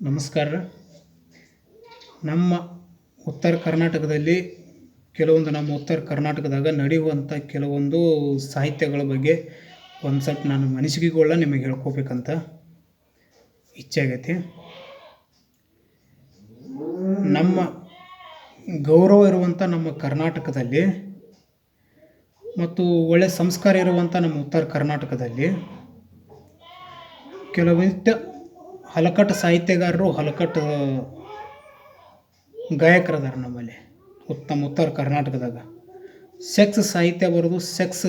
ನಮಸ್ಕಾರ. ನಮ್ಮ ಉತ್ತರ ಕರ್ನಾಟಕದಲ್ಲಿ ಕೆಲವೊಂದು ನಮ್ಮ ಉತ್ತರ ಕರ್ನಾಟಕದಾಗ ನಡೆಯುವಂಥ ಕೆಲವೊಂದು ಸಾಹಿತ್ಯಗಳ ಬಗ್ಗೆ ಒಂದು ಸ್ವಲ್ಪ ನಾನು ಮನಸ್ಸಿಗೆಗಳನ್ನ ನಿಮಗೆ ಹೇಳ್ಕೋಬೇಕಂತ ಇಚ್ಛೆ ಆಗೈತಿ. ನಮ್ಮ ಗೌರವ ಇರುವಂಥ ನಮ್ಮ ಕರ್ನಾಟಕದಲ್ಲಿ ಮತ್ತು ಒಳ್ಳೆಯ ಸಂಸ್ಕಾರ ಇರುವಂಥ ನಮ್ಮ ಉತ್ತರ ಕರ್ನಾಟಕದಲ್ಲಿ ಕೆಲವೊಂದಿಷ್ಟು ಹಲಕಟ್ಟು ಸಾಹಿತ್ಯಗಾರರು, ಹಲಕಟ್ಟು ಗಾಯಕರದಾರ ನಮ್ಮಲ್ಲಿ, ಉತ್ತಮ ಉತ್ತರ ಕರ್ನಾಟಕದಾಗ. ಸೆಕ್ಸ್ ಸಾಹಿತ್ಯ ಬರೆದು ಸೆಕ್ಸ್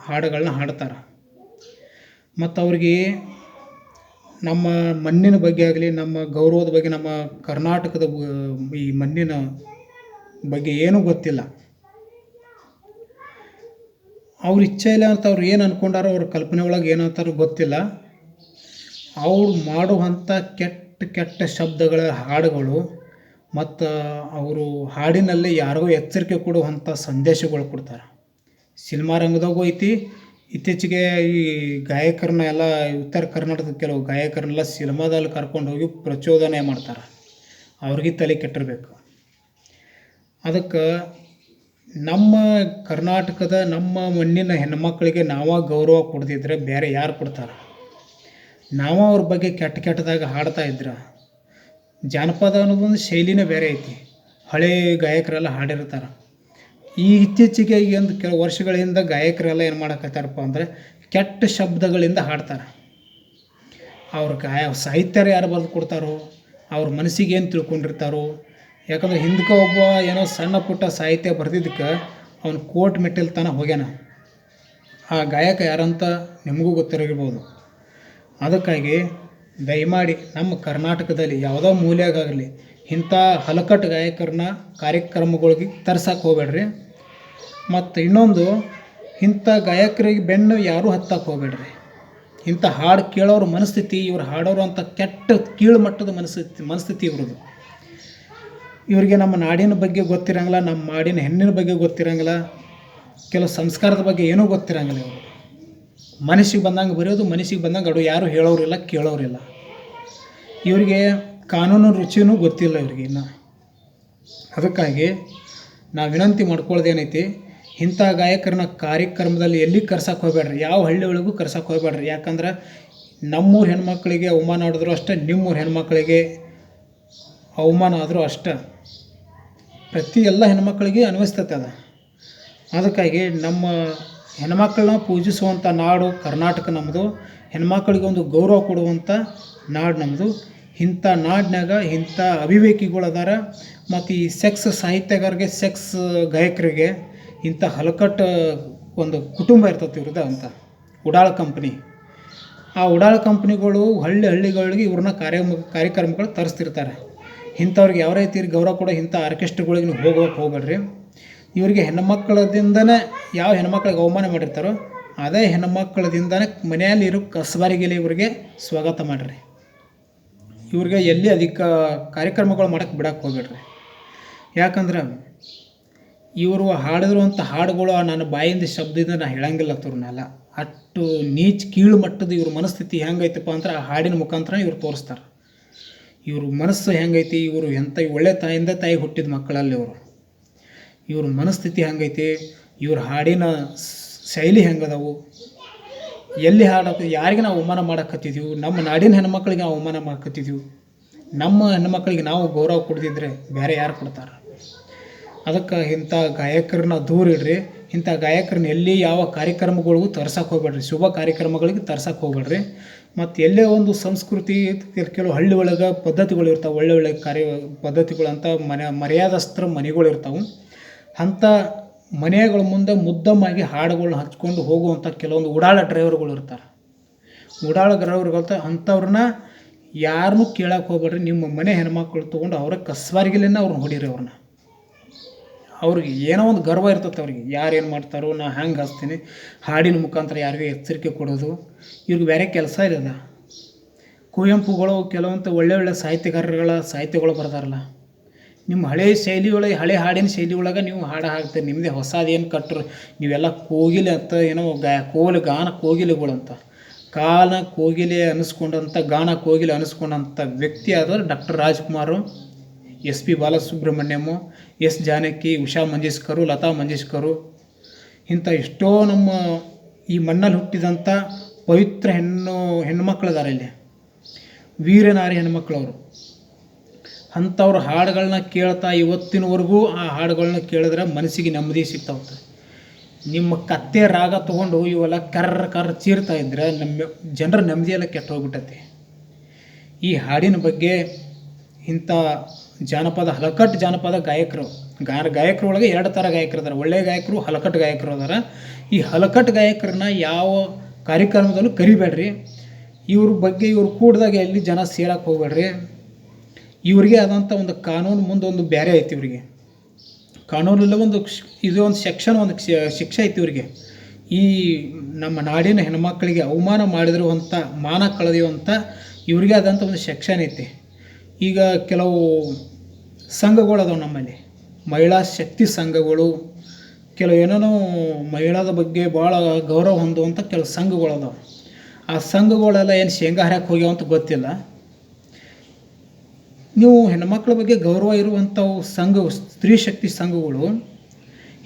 ಹಾಡುಗಳನ್ನ ಹಾಡ್ತಾರೆ. ಮತ್ತು ಅವ್ರಿಗೆ ನಮ್ಮ ಮಣ್ಣಿನ ಬಗ್ಗೆ ಆಗಲಿ, ನಮ್ಮ ಗೌರವದ ಬಗ್ಗೆ, ನಮ್ಮ ಕರ್ನಾಟಕದ ಈ ಮಣ್ಣಿನ ಬಗ್ಗೆ ಏನೂ ಗೊತ್ತಿಲ್ಲ. ಅವ್ರ ಇಚ್ಛೆ ಇಲ್ಲ ಅಂತ ಅವ್ರು ಏನು ಅಂದ್ಕೊಂಡಾರೋ ಅವ್ರ ಕಲ್ಪನೆ ಒಳಗೆ ಏನಂತಾರೋ ಗೊತ್ತಿಲ್ಲ. ಅವ್ರು ಮಾಡುವಂಥ ಕೆಟ್ಟ ಕೆಟ್ಟ ಶಬ್ದಗಳ ಹಾಡುಗಳು ಮತ್ತು ಅವರು ಹಾಡಿನಲ್ಲಿ ಯಾರಿಗೂ ಎಚ್ಚರಿಕೆ ಕೊಡುವಂಥ ಸಂದೇಶಗಳು ಕೊಡ್ತಾರೆ. ಸಿನಿಮಾ ರಂಗದಾಗೂ ಐತಿ. ಇತ್ತೀಚೆಗೆ ಈ ಗಾಯಕರನ್ನ ಎಲ್ಲ, ಉತ್ತರ ಕರ್ನಾಟಕದ ಕೆಲವು ಗಾಯಕರನ್ನೆಲ್ಲ ಸಿನಿಮಾದಲ್ಲಿ ಕರ್ಕೊಂಡು ಹೋಗಿ ಪ್ರಚೋದನೆ ಮಾಡ್ತಾರೆ. ಅವ್ರಿಗೆ ತಲೆ ಕೆಟ್ಟಿರಬೇಕು. ಅದಕ್ಕೆ ನಮ್ಮ ಕರ್ನಾಟಕದ ನಮ್ಮ ಮಣ್ಣಿನ ಹೆಣ್ಮಕ್ಳಿಗೆ ನಾವು ಗೌರವ ಕೊಡ್ದಿದ್ರೆ ಬೇರೆ ಯಾರು ಕೊಡ್ತಾರೆ? ನಾವು ಅವ್ರ ಬಗ್ಗೆ ಕೆಟ್ಟ ಕೆಟ್ಟದಾಗ ಹಾಡ್ತಾ ಇದ್ರೆ. ಜಾನಪದ ಅನ್ನೋದೊಂದು ಶೈಲಿನೇ ಬೇರೆ ಐತಿ. ಹಳೆ ಗಾಯಕರೆಲ್ಲ ಹಾಡಿರ್ತಾರೆ. ಈ ಇತ್ತೀಚೆಗೆ ಒಂದು ಕೆಲವು ವರ್ಷಗಳಿಂದ ಗಾಯಕರೆಲ್ಲ ಏನು ಮಾಡಕತ್ತಾರಪ್ಪ ಅಂದರೆ ಕೆಟ್ಟ ಶಬ್ದಗಳಿಂದ ಹಾಡ್ತಾರೆ. ಅವ್ರ ಗಾಯ ಸಾಹಿತ್ಯರು ಯಾರು ಬರೆದು ಕೊಡ್ತಾರೋ, ಅವ್ರ ಮನಸ್ಸಿಗೆ ಏನು ತಿಳ್ಕೊಂಡಿರ್ತಾರೋ, ಯಾಕಂದ್ರೆ ಹಿಂದಕ್ಕೆ ಒಬ್ಬ ಏನೋ ಸಣ್ಣ ಪುಟ್ಟ ಸಾಹಿತ್ಯ ಬರೆದಿದ್ದಕ್ಕೆ ಅವನು ಕೋರ್ಟ್ ಮೆಟ್ಟಿಲ್ ತನಕ ಹೋಗ್ಯಾನ. ಆ ಗಾಯಕ ಯಾರಂತ ನಿಮಗೂ ಗೊತ್ತಿರಬಹುದು ಅದಕ್ಕಾಗಿ ದಯಮಾಡಿ ನಮ್ಮ ಕರ್ನಾಟಕದಲ್ಲಿ ಯಾವುದೋ ಮೂಲೆಯಾಗಲಿ ಇಂಥ ಹಲಕಟ್ಟು ಗಾಯಕರನ್ನ ಕಾರ್ಯಕ್ರಮಗಳಿಗೆ ತರ್ಸಕ್ಕೆ ಹೋಗ್ಬೇಡ್ರಿ. ಮತ್ತು ಇನ್ನೊಂದು, ಇಂಥ ಗಾಯಕರಿಗೆ ಬೆನ್ನು ಯಾರೂ ಹತ್ತಕ್ಕೆ ಹೋಗಬೇಡ್ರಿ. ಇಂಥ ಹಾಡು ಕೇಳೋರ ಮನಸ್ಥಿತಿ, ಇವ್ರು ಹಾಡೋರು ಅಂತ ಕೆಟ್ಟ ಕೀಳು ಮಟ್ಟದ ಮನಸ್ಥಿತಿ ಮನಸ್ಥಿತಿ ಇವ್ರದ್ದು. ಇವರಿಗೆ ನಮ್ಮ ನಾಡಿನ ಬಗ್ಗೆ ಗೊತ್ತಿರಂಗಿಲ್ಲ, ನಮ್ಮ ನಾಡಿನ ಹೆಣ್ಣಿನ ಬಗ್ಗೆ ಗೊತ್ತಿರಂಗಿಲ್ಲ, ಕೆಲವು ಸಂಸ್ಕಾರದ ಬಗ್ಗೆ ಏನೂ ಗೊತ್ತಿರಂಗಿಲ್ಲ ಇವರು ಮನಸ್ಸಿಗೆ ಬಂದಂಗೆ ಬರೆಯೋದು, ಮನಸ್ಸಿಗೆ ಬಂದಂಗೆ ಅಡು, ಯಾರು ಹೇಳೋರಿಲ್ಲ, ಕೇಳೋರಿಲ್ಲ. ಇವರಿಗೆ ಕಾನೂನು ರುಚಿಯೂ ಗೊತ್ತಿಲ್ಲ ಇವ್ರಿಗೆ ಇನ್ನು. ಅದಕ್ಕಾಗಿ ನಾವು ವಿನಂತಿ ಮಾಡ್ಕೊಳ್ಳೋದೇನೈತಿ ಇಂಥ ಗಾಯಕರನ್ನ ಕಾರ್ಯಕ್ರಮದಲ್ಲಿ ಎಲ್ಲಿ ಕರ್ಸಕ್ಕೆ ಹೋಗ್ಬೇಡ್ರಿ, ಯಾವ ಹಳ್ಳಿ ಒಳಗೂ ಕರ್ಸಕ್ಕೆ ಹೋಗ್ಬೇಡ್ರಿ. ಯಾಕಂದ್ರೆ ನಮ್ಮೂರು ಹೆಣ್ಮಕ್ಳಿಗೆ ಅವಮಾನ ಆಡಿದ್ರು ಅಷ್ಟೇ, ನಿಮ್ಮೂರು ಹೆಣ್ಮಕ್ಳಿಗೆ ಅವಮಾನ ಆದರೂ ಅಷ್ಟೇ. ಪ್ರತಿ ಎಲ್ಲ ಹೆಣ್ಮಕ್ಳಿಗೆ ಅನ್ವಯಿಸ್ತೈತೆ ಅದು. ಅದಕ್ಕಾಗಿ ನಮ್ಮ ಹೆಣ್ಮಕ್ಳನ್ನ ಪೂಜಿಸುವಂಥ ನಾಡು ಕರ್ನಾಟಕ ನಮ್ಮದು ಹೆಣ್ಮಕ್ಳಿಗೆ ಒಂದು ಗೌರವ ಕೊಡುವಂಥ ನಾಡು ನಮ್ಮದು ಇಂಥ ನಾಡಿನಾಗ ಇಂಥ ಅವಿವೇಕಿಗಳು ಅದಾರ. ಮತ್ತು ಈ ಸೆಕ್ಸ್ ಸಾಹಿತ್ಯಗಾರರಿಗೆ ಸೆಕ್ಸ್ ಗಾಯಕರಿಗೆ ಇಂಥ ಹಲಕಟ್ಟು ಒಂದು ಕುಟುಂಬ ಇರ್ತೈತಿ ಇವ್ರದ್ದು ಅಂತ. ಉಡಾಳ ಕಂಪ್ನಿ. ಆ ಉಡಾಳ ಕಂಪ್ನಿಗಳು ಹಳ್ಳಿ ಹಳ್ಳಿಗಳಿಗೆ ಇವ್ರನ್ನ ಕಾರ್ಯ ಕಾರ್ಯಕ್ರಮಗಳು ತರಿಸ್ತಿರ್ತಾರೆ. ಇಂಥವ್ರಿಗೆ ಯಾವ ರೀತಿ ಗೌರವ ಕೊಡೋ ಇಂಥ ಆರ್ಕೆಸ್ಟ್ರಾಗಳಿಗೆ ನೀವು ಹೋಗೋಕೆ ಹೋಗ್ಬೇಡ್ರಿ. ಇವರಿಗೆ ಹೆಣ್ಮಕ್ಳದಿಂದನೇ ಯಾವ ಹೆಣ್ಮಕ್ಳಿಗೆ ಅವಮಾನ ಮಾಡಿರ್ತಾರೋ ಅದೇ ಹೆಣ್ಮಕ್ಳದಿಂದನೇ ಮನೆಯಲ್ಲಿ ಇರೋ ಕಸಬಾರಿಗೆಲಿ ಇವ್ರಿಗೆ ಸ್ವಾಗತ ಮಾಡಿರಿ. ಇವ್ರಿಗೆ ಎಲ್ಲಿ ಅಧಿಕ ಕಾರ್ಯಕ್ರಮಗಳು ಮಾಡಕ್ಕೆ ಬಿಡಕ್ಕೆ ಹೋಗ್ಬೇಡ್ರಿ. ಯಾಕಂದ್ರೆ ಇವರು ಹಾಡಿರುವಂಥ ಹಾಡುಗಳು ನನ್ನ ಬಾಯಿಂದ ಶಬ್ದದಿಂದ ನಾನು ಹೇಳಂಗಿಲ್ಲ ತೋರ್ನಲ್ಲ ಅಷ್ಟು ನೀಚ್ ಕೀಳು ಮಟ್ಟದ ಇವ್ರ ಮನಸ್ಥಿತಿ ಹೆಂಗೈತಪ್ಪ ಅಂದ್ರೆ ಆ ಹಾಡಿನ ಮುಖಾಂತರ ಇವ್ರು ತೋರಿಸ್ತಾರೆ. ಇವ್ರ ಮನಸ್ಸು ಹೆಂಗೈತಿ, ಇವರು ಎಂಥ ಒಳ್ಳೆ ತಾಯಿಂದ ತಾಯಿ ಹುಟ್ಟಿದ ಮಕ್ಕಳಲ್ಲಿ ಇವರು. ಇವ್ರ ಮನಸ್ಥಿತಿ ಹೆಂಗೈತಿ, ಇವ್ರ ಹಾಡಿನ ಶೈಲಿ ಹೆಂಗದವು, ಎಲ್ಲಿ ಹಾಡಕ್ಕೆ ಯಾರಿಗೆ ನಾವು ಅವಮಾನ ಮಾಡಕತ್ತಿದ್ದೀವಿ ನಮ್ಮ ನಾಡಿನ ಹೆಣ್ಮಕ್ಳಿಗೆ ನಾವು ಅವಮಾನ ಮಾಡಕತ್ತಿದ್ದೀವಿ ನಮ್ಮ ಹೆಣ್ಮಕ್ಳಿಗೆ ನಾವು ಗೌರವ ಕೊಡ್ದಿದ್ರೆ ಬೇರೆ ಯಾರು ಕೊಡ್ತಾರೆ? ಅದಕ್ಕೆ ಇಂಥ ಗಾಯಕರನ್ನ ದೂರ ಇಡ್ರಿ, ಇಂಥ ಗಾಯಕರನ್ನ ಎಲ್ಲಿ ಯಾವ ಕಾರ್ಯಕ್ರಮಗಳಿಗೂ ತರ್ಸಕ್ಕೆ ಹೋಗ್ಬೇಡ್ರಿ, ಶುಭ ಕಾರ್ಯಕ್ರಮಗಳಿಗೆ ತರ್ಸಕ್ಕೆ ಹೋಗ್ಬೇಡ್ರಿ. ಮತ್ತು ಎಲ್ಲೇ ಒಂದು ಸಂಸ್ಕೃತಿ ಕೆಲ- ಕೆಲವು ಹಳ್ಳಿ ಒಳಗೆ ಪದ್ಧತಿಗಳು ಇರ್ತಾವೆ, ಒಳ್ಳೆ ಒಳ್ಳೆ ಕಾರ್ಯ ಪದ್ಧತಿಗಳು ಮನೆ ಮರ್ಯಾದಸ್ತ್ರ ಮನೆಗಳು ಇರ್ತಾವೆ. ಅಂಥ ಮನೆಗಳ ಮುಂದೆ ಮುದ್ದಮ್ಮಾಗಿ ಹಾಡುಗಳನ್ನ ಹಚ್ಕೊಂಡು ಹೋಗುವಂಥ ಕೆಲವೊಂದು ಉಡಾಳ ಡ್ರೈವರ್ಗಳು ಇರ್ತಾರೆ. ಉಡಾಳ ಡ್ರೈವರ್ಗಳಂತ ಅಂಥವ್ರನ್ನ ಯಾರನ್ನೂ ಕೇಳಕ್ಕೆ ಹೋಗ್ಬೇಡ್ರಿ. ನಿಮ್ಮ ಮನೆ ಹೆಣ್ಮಕ್ಳು ತೊಗೊಂಡು ಅವರ ಕಸ್ಬಾರಿಗೆಲಿನ ಅವ್ರನ್ನ ಹೊಡೀರಿ ಅವ್ರನ್ನ. ಅವ್ರಿಗೆ ಏನೋ ಒಂದು ಗರ್ವ ಇರ್ತೈತೆ ಅವ್ರಿಗೆ. ಯಾರು ಏನು ಮಾಡ್ತಾರೋ, ನಾ ಹ್ಯಾಂಗೆ ಹಚ್ತೀನಿ? ಹಾಡಿನ ಮುಖಾಂತರ ಯಾರಿಗೂ ಎಚ್ಚರಿಕೆ ಕೊಡೋದು. ಇವ್ರಿಗೆ ಬೇರೆ ಕೆಲಸ ಇರೋದ ಕುವೆಂಪುಗಳು ಕೆಲವೊಂದು ಒಳ್ಳೆ ಒಳ್ಳೆ ಸಾಹಿತ್ಯಗಾರರುಗಳ ಸಾಹಿತ್ಯಗಳು ಬರ್ದಾರಲ್ಲ ನಿಮ್ಮ ಹಳೆ ಶೈಲಿ ಒಳಗೆ ಹಳೆ ಹಾಡಿನ ಶೈಲಿ ಒಳಗೆ ನೀವು ಹಾಡು ಹಾಡ್ತೀರಿ. ನಿಮ್ಮದೇ ಹೊಸದೇನು ಕಟ್ಟರು ನೀವೆಲ್ಲ ಕೋಗಿಲೆ ಅಂತ ಏನೋ ಗಾ, ಕೋಲು, ಗಾನ ಕೋಗಿಲೆಗಳು ಅಂತ ಕಾಲ ಕೋಗಿಲೆ ಅನಿಸ್ಕೊಂಡಂಥ ಗಾನ ಕೋಗಿಲೆ ಅನಿಸ್ಕೊಂಡಂಥ ವ್ಯಕ್ತಿ ಆದವರು doctor Rajkumar, S P Balasubrahmanyam, S Janaki, Usha Mangeshkar, Lata Mangeshkar. ಇಂಥ ಎಷ್ಟೋ ನಮ್ಮ ಈ ಮಣ್ಣಲ್ಲಿ ಹುಟ್ಟಿದಂಥ ಪವಿತ್ರ ಹೆಣ್ಣು ಹೆಣ್ಮಕ್ಳಿದ್ದಾರೆ ಇಲ್ಲಿ. ವೀರನಾರಿ ಹೆಣ್ಮಕ್ಳವರು ಅಂಥವ್ರ ಹಾಡುಗಳನ್ನ ಕೇಳ್ತಾ ಇವತ್ತಿನವರೆಗೂ ಆ ಹಾಡುಗಳನ್ನ ಕೇಳಿದ್ರೆ ಮನಸ್ಸಿಗೆ ನೆಮ್ಮದಿ ಸಿಗ್ತಾ ಹೋಗ್ತದೆ ನಿಮ್ಮ ಕತ್ತೆ ರಾಗ ತೊಗೊಂಡು ಇವೆಲ್ಲ ಕರ್ರ ಕರ್ರ ಚೀರ್ತಾ ಇದ್ರೆ ನಮ್ಮ ಜನರ ನೆಮ್ಮದಿ ಎಲ್ಲ ಕೆಟ್ಟು ಈ ಹಾಡಿನ ಬಗ್ಗೆ ಇಂಥ ಜಾನಪದ, ಹಲಕಟ್ಟು ಜಾನಪದ ಗಾಯಕರು ಗಾಯ ಗಾಯಕರೊಳಗೆ ಎರಡು ಥರ ಗಾಯಕರು ಅದಾರ ಒಳ್ಳೆಯ ಗಾಯಕರು, ಹಲಕಟ್ಟು ಗಾಯಕರು ಅದಾರ ಈ ಹಲಕಟ್ಟು ಗಾಯಕರನ್ನ ಯಾವ ಕಾರ್ಯಕ್ರಮದಲ್ಲೂ ಕರಿಬೇಡ್ರಿ. ಇವ್ರ ಬಗ್ಗೆ ಇವ್ರು ಕೂಡ್ದಾಗ ಎಲ್ಲಿ ಜನ ಸೇರಕ್ಕೆ ಹೋಗ್ಬೇಡ್ರಿ. ಇವ್ರಿಗೆ ಆದಂಥ ಒಂದು ಕಾನೂನು ಮುಂದೆ ಒಂದು ಬೇರೆ ಐತಿ ಇವರಿಗೆ. ಕಾನೂನಲ್ಲ ಒಂದು ಇದು ಒಂದು ಸೆಕ್ಷನ್ ಒಂದು ಕ್ಷ- ಶಿಕ್ಷೆ ಐತಿ ಇವರಿಗೆ. ಈ ನಮ್ಮ ನಾಡಿನ ಹೆಣ್ಮಕ್ಳಿಗೆ ಅವಮಾನ ಮಾಡಿದಿರುವಂಥ ಮಾನ ಕಳೆದಿರುವಂಥ ಇವರಿಗೆ ಆದಂಥ ಒಂದು ಸೆಕ್ಷನ್ ಐತಿ. ಈಗ ಕೆಲವು ಸಂಘಗಳು ಅದಾವೆ ನಮ್ಮಲ್ಲಿ. ಮಹಿಳಾ ಶಕ್ತಿ ಸಂಘಗಳು, ಕೆಲವು ಏನೇನೋ ಮಹಿಳಾದ ಬಗ್ಗೆ ಭಾಳ ಗೌರವ ಹೊಂದುವಂಥ ಕೆಲವು ಸಂಘಗಳು ಆ ಸಂಘಗಳೆಲ್ಲ ಏನು ಶೇಂಗಾ ಹರಕ್ಕೆ ಹೋಗ್ಯಾವಂತ ಗೊತ್ತಿಲ್ಲ. ನೀವು ಹೆಣ್ಮಕ್ಳ ಬಗ್ಗೆ ಗೌರವ ಇರುವಂಥವು ಸಂಘ ಸ್ತ್ರೀ ಶಕ್ತಿ ಸಂಘಗಳು,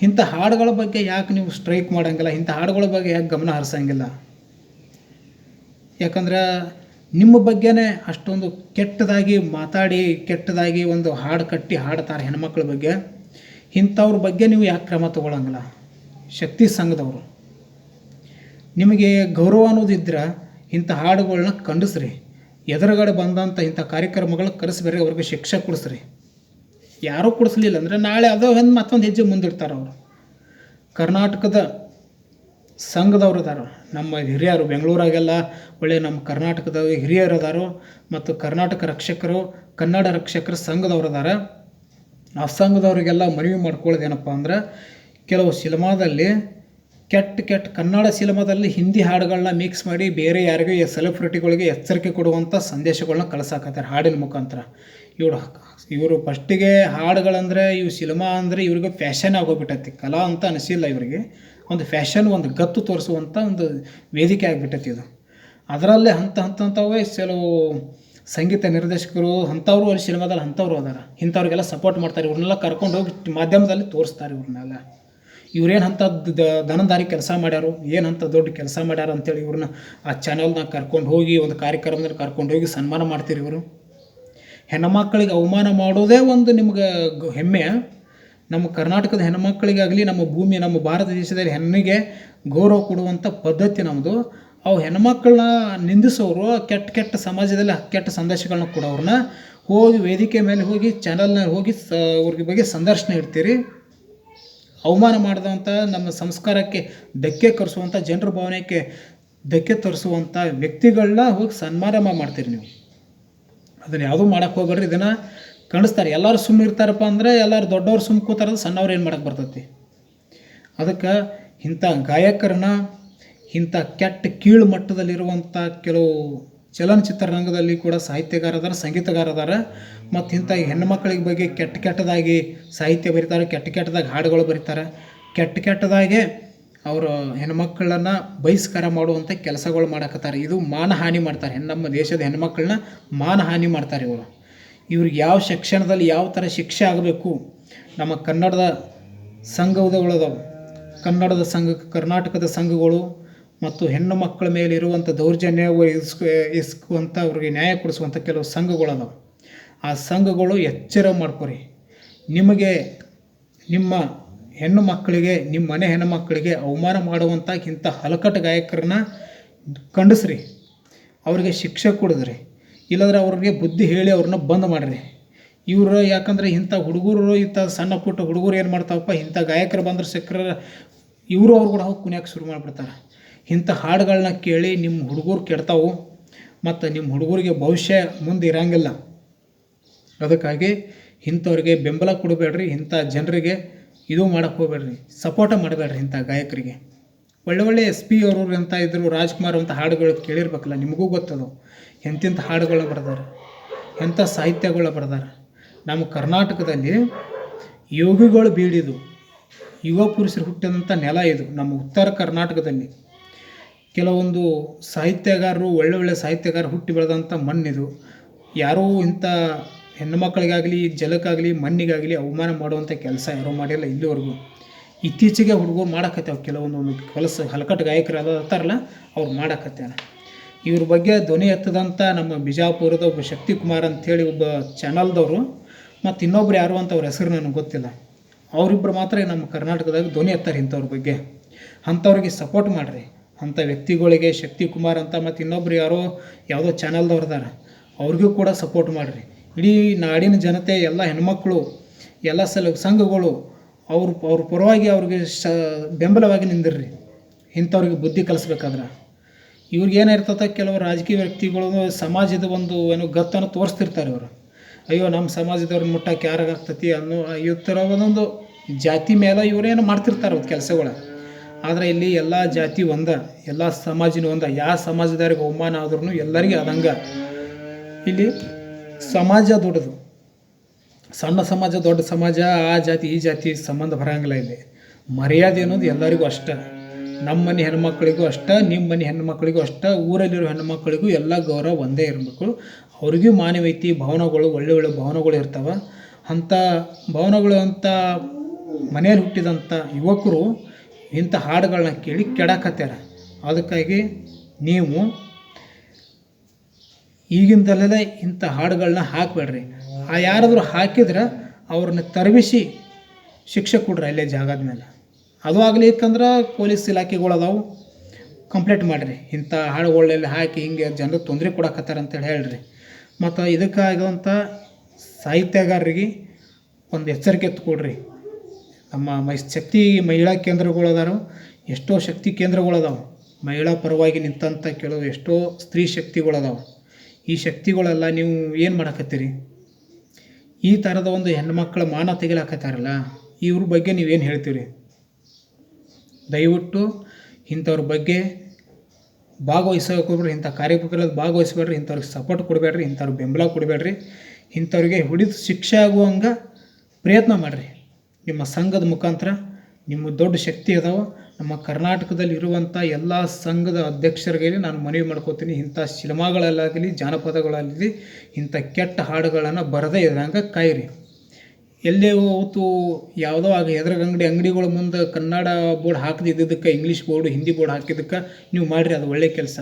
ಇಂಥ ಹಾಡುಗಳ ಬಗ್ಗೆ ಯಾಕೆ ನೀವು ಸ್ಟ್ರೈಕ್ ಮಾಡೋಂಗಿಲ್ಲ? ಇಂಥ ಹಾಡುಗಳ ಬಗ್ಗೆ ಯಾಕೆ ಗಮನ ಹರಿಸೋಂಗಿಲ್ಲ? ಯಾಕಂದ್ರೆ ನಿಮ್ಮ ಬಗ್ಗೆನೇ ಅಷ್ಟೊಂದು ಕೆಟ್ಟದಾಗಿ ಮಾತಾಡಿ, ಕೆಟ್ಟದಾಗಿ ಒಂದು ಹಾಡು ಕಟ್ಟಿ ಹಾಡ್ತಾರೆ ಹೆಣ್ಮಕ್ಳ ಬಗ್ಗೆ. ಇಂಥವ್ರ ಬಗ್ಗೆ ನೀವು ಯಾಕೆ ಕ್ರಮ ತಗೊಳ್ಳೋಂಗಿಲ್ಲ ಶಕ್ತಿ ಸಂಘದವರು. ನಿಮಗೆ ಗೌರವ ಅನ್ನೋದಿದ್ರೆ ಇಂಥ ಹಾಡುಗಳನ್ನ ಖಂಡಿಸ್ರಿ. ಎದುರುಗಡೆ ಬಂದಂಥ ಇಂಥ ಕಾರ್ಯಕ್ರಮಗಳು ಕರೆಸ್ಬೇರಿ ಅವ್ರಿಗೆ ಶಿಕ್ಷೆ ಕೊಡಿಸ್ರಿ. ಯಾರೂ ಕೊಡಿಸ್ಲಿಲ್ಲ ಅಂದರೆ ನಾಳೆ ಅದೋ ಒಂದು ಮತ್ತೊಂದು ಹೆಜ್ಜೆ ಮುಂದಿಡ್ತಾರೆ ಅವರು. ಕರ್ನಾಟಕದ ಸಂಘದವ್ರು ಅದಾರ. ನಮ್ಮ ಹಿರಿಯರು ಬೆಂಗಳೂರಾಗೆಲ್ಲ ಒಳ್ಳೆ ನಮ್ಮ ಕರ್ನಾಟಕದ ಹಿರಿಯರು ಅದಾರ ಮತ್ತು ಕರ್ನಾಟಕ ರಕ್ಷಕರು, ಕನ್ನಡ ರಕ್ಷಕರ ಸಂಘದವ್ರು ಅದಾರ. ಆ ಸಂಘದವ್ರಿಗೆಲ್ಲ ಮನವಿ ಮಾಡ್ಕೊಳ್ಳೋದೇನಪ್ಪ ಅಂದ್ರೆ ಕೆಲವು ಸಿನಿಮಾದಲ್ಲಿ ಕೆಟ್ಟ ಕೆಟ್ಟ ಕನ್ನಡ ಸಿನಿಮಾದಲ್ಲಿ ಹಿಂದಿ ಹಾಡುಗಳನ್ನ ಮಿಕ್ಸ್ ಮಾಡಿ ಬೇರೆ ಯಾರಿಗೂ ಸೆಲೆಬ್ರಿಟಿಗಳಿಗೆ ಎಚ್ಚರಿಕೆ ಕೊಡುವಂಥ ಸಂದೇಶಗಳನ್ನ ಕಳ್ಸಾಕತ್ತಾರೆ ಹಾಡಿನ ಮುಖಾಂತರ. ಇವರು ಇವರು ಫಸ್ಟಿಗೆ ಹಾಡುಗಳಂದರೆ ಇವು ಸಿನಿಮಾ ಅಂದರೆ ಇವ್ರಿಗೆ ಫ್ಯಾಷನ್ ಆಗೋಗ್ಬಿಟ್ಟೈತಿ ಕಲಾ ಅಂತ ಅನಿಸಿಲ್ಲ ಇವರಿಗೆ. ಒಂದು ಫ್ಯಾಷನ್ ಒಂದು ಗತ್ತು ತೋರಿಸುವಂಥ ಒಂದು ವೇದಿಕೆ ಆಗಿಬಿಟ್ಟೈತಿ ಇದು. ಅದರಲ್ಲೇ ಹಂತ ಹಂತ ಹಂತವೇ ಕೆಲವು ಸಂಗೀತ ನಿರ್ದೇಶಕರು ಅಂಥವ್ರು ಅಲ್ಲಿ ಸಿನಿಮಾದಲ್ಲಿ ಅಂಥವ್ರು ಅದಾರ. ಇಂಥವ್ರಿಗೆಲ್ಲ ಸಪೋರ್ಟ್ ಮಾಡ್ತಾರೆ. ಇವ್ರನ್ನೆಲ್ಲ ಕರ್ಕೊಂಡು ಹೋಗಿ ಮಾಧ್ಯಮದಲ್ಲಿ ತೋರಿಸ್ತಾರೆ ಇವ್ರನ್ನೆಲ್ಲ. ಇವ್ರೇನು ಅಂತ ದನದಾರಿ ಕೆಲಸ ಮಾಡ್ಯಾರು, ಏನು ಅಂತ ದೊಡ್ಡ ಕೆಲಸ ಮಾಡ್ಯಾರ ಅಂತೇಳಿ ಇವ್ರನ್ನ ಆ ಚಾನಲ್ನಾಗ ಕರ್ಕೊಂಡು ಹೋಗಿ, ಒಂದು ಕಾರ್ಯಕ್ರಮದಲ್ಲಿ ಕರ್ಕೊಂಡು ಹೋಗಿ ಸನ್ಮಾನ ಮಾಡ್ತೀರಿ ಇವರು. ಹೆಣ್ಮಕ್ಳಿಗೆ ಅವಮಾನ ಮಾಡೋದೇ ಒಂದು ನಿಮ್ಗೆ ಹೆಮ್ಮೆ. ನಮ್ಮ ಕರ್ನಾಟಕದ ಹೆಣ್ಮಕ್ಳಿಗಾಗಲಿ, ನಮ್ಮ ಭೂಮಿ, ನಮ್ಮ ಭಾರತ ದೇಶದಲ್ಲಿ ಹೆಣ್ಣಿಗೆ ಗೌರವ ಕೊಡುವಂಥ ಪದ್ಧತಿ ನಮ್ಮದು ಅವು ಹೆಣ್ಮಕ್ಳನ್ನ ನಿಂದಿಸೋರು, ಕೆಟ್ಟ ಕೆಟ್ಟ ಸಮಾಜದಲ್ಲಿ ಕೆಟ್ಟ ಸಂದೇಶಗಳನ್ನ ಕೊಡೋರನ್ನ ಹೋಗಿ ವೇದಿಕೆ ಮೇಲೆ ಹೋಗಿ ಚಾನಲ್ನಲ್ಲಿ ಹೋಗಿ ಸ, ಅವ್ರಿಗೆ ಬಗ್ಗೆ ಸಂದರ್ಶನ ಇಡ್ತೀರಿ. ಅವಮಾನ ಮಾಡಿದಂಥ ನಮ್ಮ ಸಂಸ್ಕಾರಕ್ಕೆ ಧಕ್ಕೆ ಕರೆಸುವಂಥ ಜನರ ಭಾವನೆಗೆ ಧಕ್ಕೆ ತರಿಸುವಂಥ ವ್ಯಕ್ತಿಗಳನ್ನ ಹೋಗಿ ಸನ್ಮಾನ ಮಾಡ್ತೀರಿ ನೀವು. ಅದನ್ನು ಯಾವುದೂ ಮಾಡಕ್ಕೆ ಹೋಗ್ಬೇಡ್ರಿ, ಇದನ್ನು ಕಾಣಿಸ್ತಾರೆ ಎಲ್ಲರೂ ಸುಮ್ಮನೆ ಇರ್ತಾರಪ್ಪ ಅಂದರೆ ಎಲ್ಲರೂ ದೊಡ್ಡವ್ರು ಸುಮ್ಮ ಕೂತಾರ ಸಣ್ಣವ್ರು ಏನು ಮಾಡಕ್ಕೆ ಬರ್ತೈತಿ? ಅದಕ್ಕೆ ಇಂಥ ಗಾಯಕರನ್ನ, ಇಂಥ ಕೆಟ್ಟ ಕೀಳು ಮಟ್ಟದಲ್ಲಿರುವಂಥ ಕೆಲವು ಚಲನಚಿತ್ರ ರಂಗದಲ್ಲಿ ಕೂಡ ಸಾಹಿತ್ಯಗಾರ ಅದಾರ ಸಂಗೀತಗಾರ ಅದಾರ ಮತ್ತು ಇಂಥ ಹೆಣ್ಣು ಮಕ್ಕಳಿಗೆ ಬಗ್ಗೆ ಕೆಟ್ಟ ಕೆಟ್ಟದಾಗಿ ಸಾಹಿತ್ಯ ಬರೀತಾರೆ, ಕೆಟ್ಟ ಕೆಟ್ಟದಾಗಿ ಹಾಡುಗಳು ಬರೀತಾರೆ. ಕೆಟ್ಟ ಕೆಟ್ಟದಾಗೆ ಅವರು ಹೆಣ್ಮಕ್ಳನ್ನ ಬಹಿಷ್ಕಾರ ಮಾಡುವಂಥ ಕೆಲಸಗಳು ಮಾಡಕತ್ತಾರೆ. ಇದು ಮಾನಹಾನಿ ಮಾಡ್ತಾರೆ. ನಮ್ಮ ದೇಶದ ಹೆಣ್ಮಕ್ಳನ್ನ ಮಾನಹಾನಿ ಮಾಡ್ತಾರೆ ಇವರು. ಇವ್ರಿಗೆ ಯಾವ ಶಿಕ್ಷಣದಲ್ಲಿ ಯಾವ ಥರ ಶಿಕ್ಷೆ ಆಗಬೇಕು? ನಮ್ಮ ಕನ್ನಡದ ಸಂಘಗಳದಾವೆ ಕನ್ನಡದ ಸಂಘ, ಕರ್ನಾಟಕದ ಸಂಘಗಳು ಮತ್ತು ಹೆಣ್ಣು ಮಕ್ಕಳ ಮೇಲೆ ಇರುವಂಥ ದೌರ್ಜನ್ಯ ಇಸ್ಕು ಇಸ್ಕುವಂಥ ಅವ್ರಿಗೆ ನ್ಯಾಯ ಕೊಡಿಸುವಂಥ ಕೆಲವು ಸಂಘಗಳದಾವೆ. ಆ ಸಂಘಗಳು ಎಚ್ಚರ ಮಾಡ್ಕೊರಿ. ನಿಮಗೆ ನಿಮ್ಮ ಹೆಣ್ಣು ಮಕ್ಕಳಿಗೆ, ನಿಮ್ಮ ಮನೆ ಹೆಣ್ಣು ಮಕ್ಕಳಿಗೆ ಅವಮಾನ ಮಾಡುವಂಥ ಇಂಥ ಹಲಕಟ್ಟು ಗಾಯಕರನ್ನ ಖಂಡಿಸ್ರಿ. ಅವರಿಗೆ ಶಿಕ್ಷೆ ಕೊಡಿದ್ರಿ. ಇಲ್ಲಾಂದ್ರೆ ಅವ್ರಿಗೆ ಬುದ್ಧಿ ಹೇಳಿ ಅವ್ರನ್ನ ಬಂದ್ ಮಾಡಿರಿ. ಇವರು ಯಾಕಂದರೆ ಇಂಥ ಹುಡುಗರು, ಇಂಥ ಸಣ್ಣ ಪುಟ್ಟ ಹುಡುಗರು ಏನು ಮಾಡ್ತಾವಪ್ಪ, ಇಂಥ ಗಾಯಕರು ಬಂದ್ರೆ ಸಿಕ್ಕರೆ ಇವರು ಅವ್ರು ಕೂಡ ಹೋಗಿ ಕುಣಿಯೋಕೆ ಶುರು ಮಾಡಿಬಿಡ್ತಾರೆ. ಇಂಥ ಹಾಡುಗಳನ್ನ ಕೇಳಿ ನಿಮ್ಮ ಹುಡುಗರು ಕೆಡ್ತಾವು ಮತ್ತು ನಿಮ್ಮ ಹುಡುಗರಿಗೆ ಭವಿಷ್ಯ ಮುಂದೆ ಇರೋಂಗಿಲ್ಲ. ಅದಕ್ಕಾಗಿ ಇಂಥವ್ರಿಗೆ ಬೆಂಬಲ ಕೊಡಬೇಡ್ರಿ, ಇಂಥ ಜನರಿಗೆ ಇದು ಮಾಡಕ್ಕೆ ಹೋಗ್ಬೇಡ್ರಿ ಸಪೋರ್ಟ ಮಾಡಬೇಡ್ರಿ ಇಂಥ ಗಾಯಕರಿಗೆ. ಒಳ್ಳೆ ಒಳ್ಳೆ ಎಸ್ ಪಿ ಅವರು ಅಂತ ಇದ್ದರು ರಾಜ್ಕುಮಾರ್ ಅಂತ ಹಾಡುಗಳು ಕೇಳಿರ್ಬೇಕಲ್ಲ, ನಿಮಗೂ ಗೊತ್ತದು. ಎಂತೆಂಥ ಹಾಡುಗಳು ಬರ್ದಾರೆ, ಎಂಥ ಸಾಹಿತ್ಯಗಳು ಬರ್ದಾರೆ. ನಮ್ಮ ಕರ್ನಾಟಕದಲ್ಲಿ ಯೋಗಿಗಳು ಬೀಡಿದು ಯುವ ಪುರುಷರು ಹುಟ್ಟಿದಂಥ ನೆಲ ಇದು, ನಮ್ಮ ಉತ್ತರ ಕರ್ನಾಟಕದಲ್ಲಿ. ಕೆಲವೊಂದು ಸಾಹಿತ್ಯಗಾರರು, ಒಳ್ಳೆ ಒಳ್ಳೆ ಸಾಹಿತ್ಯಗಾರರು ಹುಟ್ಟಿ ಬೆಳೆದಂಥ ಮಣ್ಣಿದು. ಯಾರೂ ಇಂಥ ಹೆಣ್ಣು ಮಕ್ಕಳಿಗಾಗಲಿ ಜಲಕ್ಕಾಗಲಿ, ಮಣ್ಣಿಗಾಗಲಿ ಅವಮಾನ ಮಾಡುವಂಥ ಕೆಲಸ ಯಾರೂ ಮಾಡಿಲ್ಲ ಇಲ್ಲಿವರೆಗೂ. ಇತ್ತೀಚೆಗೆ ಹುಡುಗರು ಮಾಡಕತ್ತಾವ ಕೆಲವೊಂದು ಒಂದು ಕೆಲಸ ಹಲಕಟ್ಟು ಗಾಯಕರು ಅದು ಇರ್ತಾರಲ್ಲ, ಅವ್ರು ಮಾಡಕತ್ಯಾರ ಇವ್ರ ಬಗ್ಗೆ ಧ್ವನಿ ಎತ್ತದಂಥ ನಮ್ಮ ಬಿಜಾಪುರದ ಒಬ್ಬ ಶಕ್ತಿ ಕುಮಾರ್ ಅಂಥೇಳಿ ಒಬ್ಬ ಚಾನಲ್ದವರು, ಮತ್ತು ಇನ್ನೊಬ್ರು ಯಾರು ಅಂತ ಅವ್ರ ಹೆಸರು ನನಗೆ ಗೊತ್ತಿಲ್ಲ. ಅವರಿಬ್ಬರು ಮಾತ್ರ ನಮ್ಮ ಕರ್ನಾಟಕದಾಗ ಧ್ವನಿ ಎತ್ತಾರೆ ಇಂಥವ್ರ ಬಗ್ಗೆ. ಅಂಥವ್ರಿಗೆ ಸಪೋರ್ಟ್ ಮಾಡಿರಿ. ಅಂಥ ವ್ಯಕ್ತಿಗಳಿಗೆ ಶಕ್ತಿ ಕುಮಾರ್ ಅಂತ ಮತ್ತು ಇನ್ನೊಬ್ರು ಯಾರೋ ಯಾವುದೋ ಚಾನಲ್ದವ್ರು ಅದಾರ ಅವ್ರಿಗೂ ಕೂಡ ಸಪೋರ್ಟ್ ಮಾಡಿರಿ. ಇಡೀ ನಾಡಿನ ಜನತೆ, ಎಲ್ಲ ಹೆಣ್ಮಕ್ಳು, ಎಲ್ಲ ಸಲ, ಸಂಘಗಳು, ಅವ್ರ ಅವ್ರ ಪರವಾಗಿ ಅವ್ರಿಗೆ ಶ, ಬೆಂಬಲವಾಗಿ ನಿಂದಿರ್ರಿ. ಇಂಥವ್ರಿಗೆ ಬುದ್ಧಿ ಕಲಿಸ್ಬೇಕಾದ್ರೆ. ಇವ್ರಿಗೆ ಏನಿರ್ತದೆ ಕೆಲವು ರಾಜಕೀಯ ವ್ಯಕ್ತಿಗಳು, ಸಮಾಜದ ಒಂದು ಏನು ಗತ್ತನ್ನು ತೋರಿಸ್ತಿರ್ತಾರೆ ಇವರು ಅಯ್ಯೋ ನಮ್ಮ ಸಮಾಜದವ್ರನ್ನ ಮುಟ್ಟಕ್ಕೆ ಯಾರಾಗ್ತತಿ ಅನ್ನೋ, ಈ ಥರ ಒಂದೊಂದು ಜಾತಿ ಮೇಲೆ ಇವರೇನು ಮಾಡ್ತಿರ್ತಾರೆ ಅವ್ರ ಕೆಲಸಗಳ. ಆದರೆ ಇಲ್ಲಿ ಎಲ್ಲ ಜಾತಿ ಒಂದ, ಎಲ್ಲ ಸಮಾಜನೂ ಒಂದ. ಯಾವ ಸಮಾಜದವ್ರಿಗೆ ಅವಮಾನ ಆದ್ರೂ ಎಲ್ಲರಿಗೂ ಆದಂಗೆ. ಇಲ್ಲಿ ಸಮಾಜ ದೊಡ್ಡದು. ಸಣ್ಣ ಸಮಾಜ, ದೊಡ್ಡ ಸಮಾಜ, ಆ ಜಾತಿ, ಈ ಜಾತಿ ಸಂಬಂಧ ಬರಂಗಿಲ್ಲ ಇಲ್ಲಿ. ಮರ್ಯಾದೆ ಅನ್ನೋದು ಎಲ್ಲರಿಗೂ ಅಷ್ಟ. ನಮ್ಮ ಮನೆ ಹೆಣ್ಮಕ್ಳಿಗೂ ಅಷ್ಟ, ನಿಮ್ಮ ಮನೆ ಹೆಣ್ಮಕ್ಳಿಗೂ ಅಷ್ಟ, ಊರಲ್ಲಿರೋ ಹೆಣ್ಮಕ್ಳಿಗೂ ಎಲ್ಲ ಗೌರವ ಒಂದೇ ಇರಬೇಕು. ಅವ್ರಿಗೂ ಮಾನವೀಯತೆ, ಭಾವನೆಗಳು, ಒಳ್ಳೆ ಒಳ್ಳೆ ಭಾವನೆಗಳು ಇರ್ತಾವ. ಅಂಥ ಭಾವನೆಗಳು ಅಂತ ಮನೆಯಲ್ಲಿ ಹುಟ್ಟಿದಂಥ ಯುವಕರು ಇಂಥ ಹಾಡುಗಳನ್ನ ಕೇಳಿ ಕೆಡಕತ್ಯಾರ. ಅದಕ್ಕಾಗಿ ನೀವು ಈಗಿಂದಲೇ ಇಂಥ ಹಾಡುಗಳನ್ನ ಹಾಕಬೇಡ್ರಿ. ಆ ಯಾರಾದರೂ ಹಾಕಿದ್ರೆ ಅವ್ರನ್ನ ತರಬಿಸಿ ಶಿಕ್ಷೆ ಕೊಡ್ರಿ ಅಲ್ಲೇ ಜಾಗದ ಮೇಲೆ ಅದು ಆಗ್ಲಿಕ್ಕಂದ್ರೆ ಪೊಲೀಸ್ ಇಲಾಖೆಗಳು ಅದಾವು. ಕಂಪ್ಲೇಂಟ್ ಮಾಡಿರಿ. ಇಂಥ ಹಾಡುಗಳಲ್ಲಿ ಹಾಕಿ ಹಿಂಗೆ ಜನರು ತೊಂದರೆ ಕೊಡಕತ್ತಾರ ಅಂತೇಳಿ ಹೇಳ್ರಿ. ಮತ್ತು ಇದಕ್ಕಾಗುವಂಥ ಸಾಹಿತ್ಯಗಾರರಿಗೆ ಒಂದು ಎಚ್ಚರಿಕೆ ಕೊಡ್ರಿ. ನಮ್ಮ ಮೈ, ಶಕ್ತಿ ಮಹಿಳಾ ಕೇಂದ್ರಗಳು ಅದಾರು. ಎಷ್ಟೋ ಶಕ್ತಿ ಕೇಂದ್ರಗಳು ಅದಾವೆ. ಮಹಿಳಾ ಪರವಾಗಿ ನಿಂತಂಥ ಕೆಲವು ಎಷ್ಟೋ ಸ್ತ್ರೀ ಶಕ್ತಿಗಳು ಅದಾವೆ. ಈ ಶಕ್ತಿಗಳೆಲ್ಲ ನೀವು ಏನು ಮಾಡಕತ್ತೀರಿ? ಈ ಥರದ ಒಂದು ಹೆಣ್ಮಕ್ಳ ಮಾನ ತೆಗಿಲಾಕತ್ತಾರಲ್ಲ, ಇವ್ರ ಬಗ್ಗೆ ನೀವೇನು ಹೇಳ್ತೀರಿ? ದಯವಿಟ್ಟು ಇಂಥವ್ರ ಬಗ್ಗೆ ಭಾಗವಹಿಸೋಕೆ ಹೋಗ್ಬೇಡ್ರಿ ಇಂಥ ಕಾರ್ಯಕ್ರಮದಲ್ಲಿ ಭಾಗವಹಿಸ್ಬೇಡ್ರಿ, ಇಂಥವ್ರಿಗೆ ಸಪೋರ್ಟ್ ಕೊಡಬೇಡ್ರಿ, ಇಂಥವ್ರಿಗೆ ಬೆಂಬಲ ಕೊಡಬೇಡ್ರಿ, ಇಂಥವ್ರಿಗೆ ಹಿಡಿದು ಶಿಕ್ಷೆ ಆಗುವಂಗೆ ಪ್ರಯತ್ನ ಮಾಡಿರಿ. ನಿಮ್ಮ ಸಂಘದ ಮುಖಾಂತರ ನಿಮ್ಮ ದೊಡ್ಡ ಶಕ್ತಿ ಅದಾವ. ನಮ್ಮ ಕರ್ನಾಟಕದಲ್ಲಿ ಇರುವಂಥ ಎಲ್ಲ ಸಂಘದ ಅಧ್ಯಕ್ಷರಿಗೆ ನಾನು ಮನವಿ ಮಾಡ್ಕೋತೀನಿ. ಇಂಥ ಸಿನಿಮಾಗಳಲ್ಲಾಗಲಿ ಜಾನಪದಗಳಾಗಲಿ ಇಂಥ ಕೆಟ್ಟ ಹಾಡುಗಳನ್ನು ಬರದೇ ಇದ್ದಂಗೆ ಕಾಯಿರಿ. ಎಲ್ಲೇ ಹೋತು ಯಾವುದೋ ಆಗ ಎದ್ರ ಅಂಗಡಿ ಅಂಗಡಿಗಳ ಮುಂದೆ ಕನ್ನಡ ಬೋರ್ಡ್ ಹಾಕದಿದ್ದಕ್ಕೆ ಇಂಗ್ಲೀಷ್ ಬೋರ್ಡು, ಹಿಂದಿ ಬೋರ್ಡ್ ಹಾಕಿದ್ದಕ್ಕೆ ನೀವು ಮಾಡಿರಿ, ಅದು ಒಳ್ಳೆಯ ಕೆಲಸ.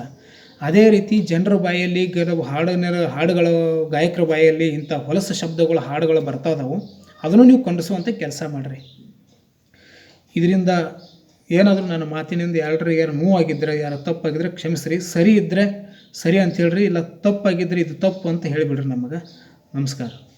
ಅದೇ ರೀತಿ ಜನರ ಬಾಯಲ್ಲಿ ಕೆಲವು ಹಾಡಿನ ಹಾಡುಗಳ ಗಾಯಕರ ಬಾಯಲ್ಲಿ ಇಂಥ ಹೊಲಸು ಶಬ್ದಗಳು ಹಾಡುಗಳು ಬರ್ತಾ ಇದಾವು. ಅದನ್ನು ನೀವು ಖಂಡಿಸುವಂಥ ಕೆಲಸ ಮಾಡಿರಿ. ಇದರಿಂದ ಏನಾದರೂ ನನ್ನ ಮಾತಿನಿಂದ ಯಾರಿಗೆ ಯಾರು ಮೂವ್ ಆಗಿದ್ದರೆ ಯಾರು ತಪ್ಪಾಗಿದ್ದರೆ ಕ್ಷಮಿಸ್ರಿ. ಸರಿ ಇದ್ದರೆ ಸರಿ ಅಂತ ಹೇಳ್ರಿ, ಇಲ್ಲ ತಪ್ಪಾಗಿದ್ದರೆ ಇದು ತಪ್ಪು ಅಂತ ಹೇಳಿಬಿಡ್ರಿ ನಮಗೆ. ನಮಸ್ಕಾರ.